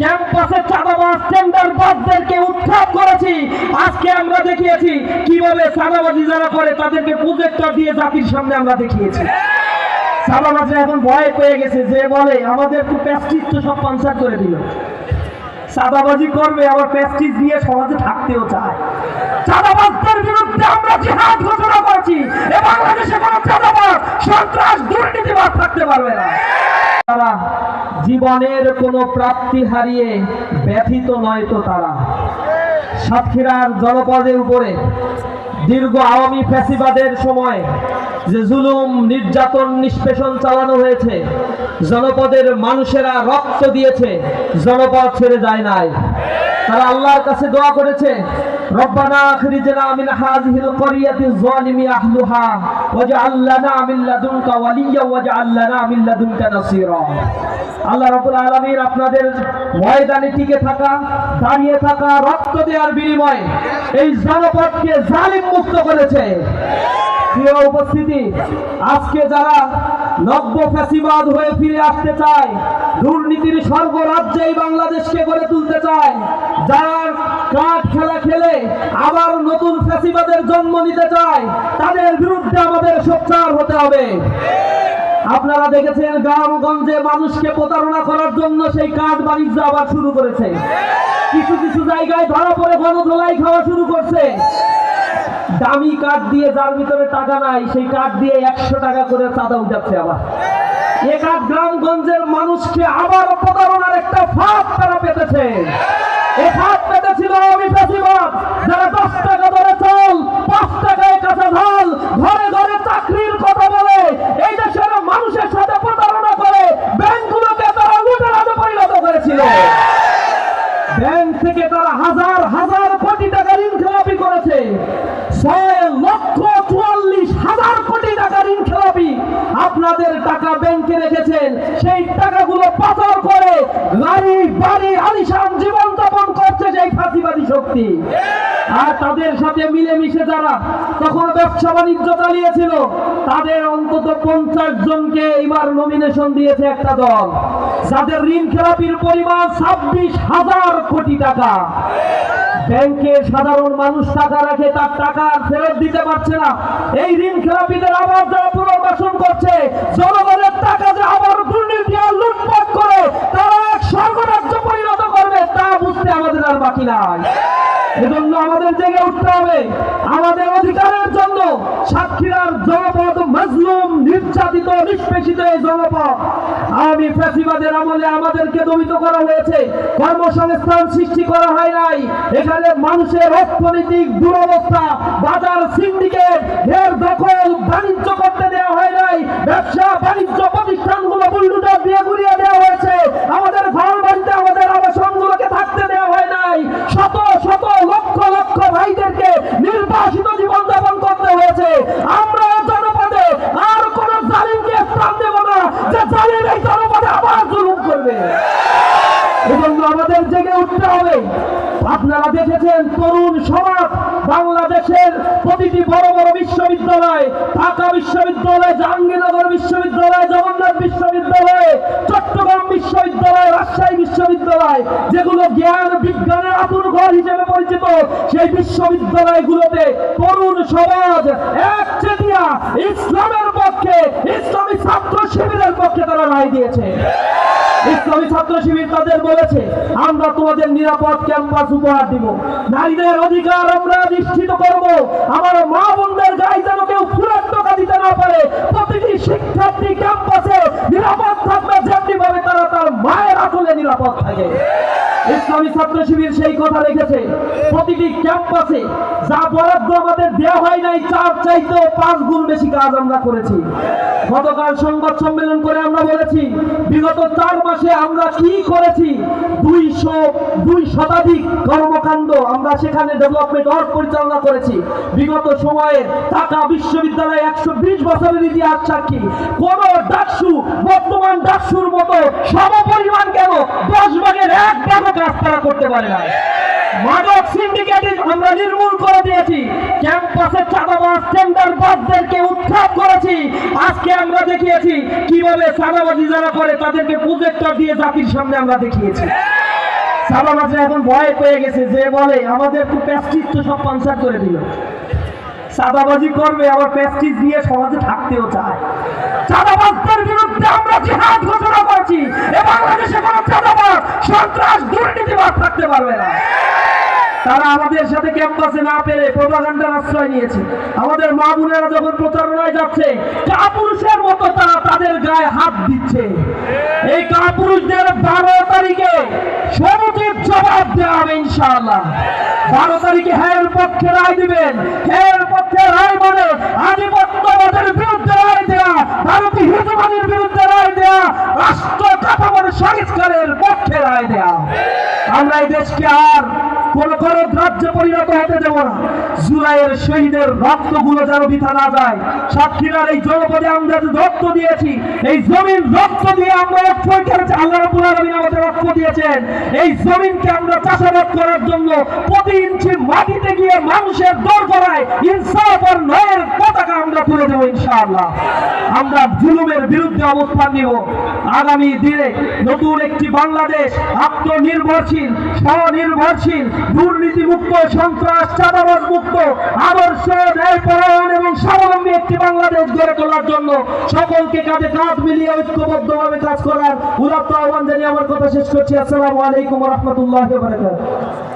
ক্যাম্পাসে চাঁদাবাজ টেন্ডার বাসদেরকে উৎখাত করেছি। আজকে আমরা দেখিয়েছি কীভাবে চাঁদাবাজি যারা করে, তাদেরকে প্রজেক্টর দিয়ে জাতির সামনে আমরা দেখিয়েছি। চাঁদাবাজরা এখন ভয় পেয়ে গেছে, যে বলে, আমাদের তো প্যাস্টিস তো সব পাঞ্চার করে দিল। চাঁদাবাজি করবে, আবার প্যাস্টিস দিয়ে সমাজে থাকতেও চায়। চাঁদাবাজদের বিরুদ্ধে আমরা জিহাদ ঘোষণা করেছি, এ বাংলাদেশে কোনো চাঁদাবাজ, সন্ত্রাস দুর্নীতিবাদ থাকতে পারবে না। জীবনের কোনো প্রাপ্তি হারিয়ে ব্যথিত নয় তো তারা। সাতক্ষীরার জনপদের উপরে দীর্ঘ আওয়ামী ফ্যাসিবাদের সময় যে জুলুম, নির্যাতন, নিষ্পেষণ চালানো হয়েছে, জনপদের মানুষেরা রক্ত দিয়েছে, জনপদ ছেড়ে যায় নাই। তারা আল্লাহর কাছে দোয়া করেছে আপনাদের ময়দানে টিকে থাকা, দাঁড়িয়ে থাকা, রক্ত দেওয়ার বিনিময়ে এই জালিম মুক্ত উপস্থিতি, আজকে যারা নব্য ফ্যাসিবাদ হয়ে ফিরে আসতে চায়। দুর্নীতির স্বর্গরাজ্যে এই বাংলাদেশকে গড়ে তুলতে চায়। যার কাঠ খেলা খেলে আবার নতুন ফ্যাসিবাদের জন্ম নিতে চায়, তাদের বিরুদ্ধে আমাদের সোচ্চার হতে হবে। আপনারা দেখেছেন গ্রামগঞ্জে মানুষকে প্রতারণা করার জন্য সেই কাঠ বাণিজ্য আবার শুরু করেছে। কিছু কিছু জায়গায় ধরা পড়ে গণধোলাই খাওয়া শুরু করছে। দামি কাঠ দিয়ে যার ভিতরে টাকা নাই, সেই কাঠ দিয়ে একশো টাকা করে চাঁদা উঠাচ্ছে আবার। এক আধ গ্রামগঞ্জের মানুষকে আবার প্রতারণার একটা ফাঁদ তারা পেতেছে। আমি টাকা চল পাঁচ টাকায় কাঁচা ঘরে ঘরে চাকরির কথা বলে মানুষের সাথে করে তারা পরিণত করেছিল। ব্যাংক থেকে তারা হাজার হাজার কোটি টাকা ঋণ খেলাপি করেছে। লক্ষ চুয়াল্লিশ হাজার কোটি ঋণ আপনাদের টাকা ব্যাংকে রেখেছেন। সেই টাকাগুলো পাচার করে গাড়ি বাড়ি আলিশান জীবন যাপন করছে সেই ফাঁসিবাদী শক্তি আর তাদের সাথে মিলেমিশে যারা তখন ব্যবসা বাণিজ্য চালিয়েছিল, তাদের অন্তত পঞ্চাশ জনকে এবার নমিনেশন দিয়েছে একটা দল। যাদের ঋণ খেলাপির পরিমাণ ছাব্বিশ হাজার কোটি টাকা। ব্যাংকে সাধারণ মানুষ টাকা রাখে, তার টাকা ফেরত দিতে পারছে না। এই ঋণ খেলাপিদের আবার যারা পুনর্বাসন করছে জনগণের টাকা যে আবার দুর্নীতি আর লুটপাট করে তারা এক স্বর্গরাজ্য পরিণত করবে তা বুঝতে আমাদের আর বাকি নাই এজন্য আমাদের জেগে উঠতে হবে আমাদের অধিকারের জন্য সাতক্ষীরার জনপদ মজলুম নির্যাতিত, নিষ্পেষিত এই জনপদ। আমি ফ্যাসিবাদের আমলে আমাদেরকে দমিত করা হয়েছে। কর্মসংস্থান সৃষ্টি করা হয় নাই। এখানে মানুষের অর্থনৈতিক দুরবস্থা, বাজার, সিন্ডিকেট এর দখল বাণিজ্য করতে দেওয়া হয় নাই। ব্যবসা, বাণিজ্য প্রতিষ্ঠানগুলো বুলডুজার দিয়ে ঘুরিয়ে দেওয়া হয়েছে। আমাদের ঘর আমাদের জেগে উঠতে হবে। আপনারা দেখেছেন তরুণ সমাজ বাংলাদেশের প্রতিটি বড় বড় বিশ্ববিদ্যালয়, ঢাকা বিশ্ববিদ্যালয়, জাহাঙ্গীরনগর বিশ্ববিদ্যালয়, জগন্নাথ বিশ্ববিদ্যালয়, চট্টগ্রাম বিশ্ববিদ্যালয়, রাজশাহী বিশ্ববিদ্যালয়, যেগুলো জ্ঞান, বিজ্ঞানের আতুর ঘর হিসেবে পরিচিত, সেই বিশ্ববিদ্যালয়গুলোতে তরুণ সমাজ এক চেটিয়া ইসলামের পক্ষে, ইসলামী ছাত্র শিবিরের পক্ষে তারা রায় দিয়েছে। ইসলামী ছাত্র শিবির তাদের বলেছে, আমরা তোমাদের নিরাপদ ক্যাম্পাস উপহার দিব। নারীদের অধিকার আমরা নিশ্চিত ছাত্র শিবির সেই কথা রেখেছে প্রতিটি ক্যাম্পাসে যা বরাদ্দ আমাদের দেওয়া হয় নাই চার চাইতেও পাঁচ গুণ বেশি কাজ আমরা করেছি। গতকাল সংবাদ সম্মেলন করে আমরা বলেছি, বিগত চার মাসে আমরা কি করেছি? দুইশো, দুই শতাধিক কর্মকাণ্ড আমরা সেখানে ডেভেলপমেন্ট ওয়ার্ক পরিচালনা করেছি। বিগত সময়ে ঢাকা বিশ্ববিদ্যালয়ে একশো বিশ বছরের ইতিহাস সাক্ষী। কোন ডাকসু, বর্তমান ডাকসুর মতো ভাগের এক করতে পারে না মাদক সিন্ডিকেট আমরা নির্মূল করে দিয়েছি। ক্যাম্পাসে চাঁদাবাজ উৎখাত করেছি। আজকে আমরা দেখিয়েছি কীভাবে চাঁদাবাজি যারা করে তাদেরকে প্রজেক্টর দিয়ে জাতির সামনে আমরা দেখিয়েছি। সাদাবাজরা এখন ভয় পেয়ে গেছে, যে বলে, আমাদের তো প্যাস্টিস তো সব পাঞ্চার করে দিল। সাদাবাজি করবে, আবার প্যাস্টিস দিয়ে সমাজে থাকতেও চায়। চাঁদাবাজদের বিরুদ্ধে আমরা জিহাদ ঘোষণা করছি এ বাংলাদেশে কোনো চাঁদাবাদ সন্ত্রাস দুর্নীতিবাদ থাকতে পারবে না। তারা আমাদের সাথে ক্যাম্পাসে না পেরে প্রোপাগান্ডার আশ্রয় নিয়েছে। আমাদের মা বোনেরা যখন প্রচারণায় যাচ্ছে, কাপুরুষের মতো তারা তাদের গায়ে হাত দিচ্ছে। এই কাপুরুষদের বারো তারিখে সমুচিত জবাব দেওয়া হবে ইনশাআল্লাহ। বারো তারিখে হ্যাঁ পক্ষে রায় দিবেন। হ্যাঁ পক্ষে রায় মানে আধিপত্যবাদের বিরুদ্ধে রায় দেওয়া ভারতীয় হিজবাদের বিরুদ্ধে রায় দেয়া, রাষ্ট্র কাঠামোর সংস্কারের পক্ষে রায় দেয়া। আমরা এই দেশকে আর কোন কোন রাজ্যে পরিণত হতে দেব না। জুলাইয়ের শহীদের রক্তগুলো যেন বৃথা না যায়। সাতক্ষীরার এই জনপদে আমরা রক্ত দিয়েছি, এই জমিন রক্ত দিয়ে আমরা আল্লাহ আলামিন আমাদের রক্ত দিয়েছেন। এই জমিনকে আমরা চাষাবাদ করার জন্য প্রতি ইঞ্চি মাটিতে গিয়ে মানুষের দর করায় ইনসাফ আর ন্যায়ের পতাকা আমরা তুলে দেবো ইনশাআল্লাহ। আমরা জুলুমের বিরুদ্ধে অবস্থান নিব। আগামী দিনে নতুন একটি বাংলাদেশ আত্মনির্ভরশীল, স্বনির্ভরশীল দুর্নীতি মুক্ত সন্ত্রাস চাঁদাবাজ মুক্ত আদর্শ ন্যায়পরায়ণ এবং স্বাবলম্বী একটি বাংলাদেশ গড়ে তোলার জন্য সকলকে কাঁধে কাঁধ মিলিয়ে ঐক্যবদ্ধভাবে কাজ করার উদাত্ত আহ্বান জানিয়ে আমার কথা শেষ করছি। আসসালামু আলাইকুম রহমতুল্লাহ বারাকাতুহু।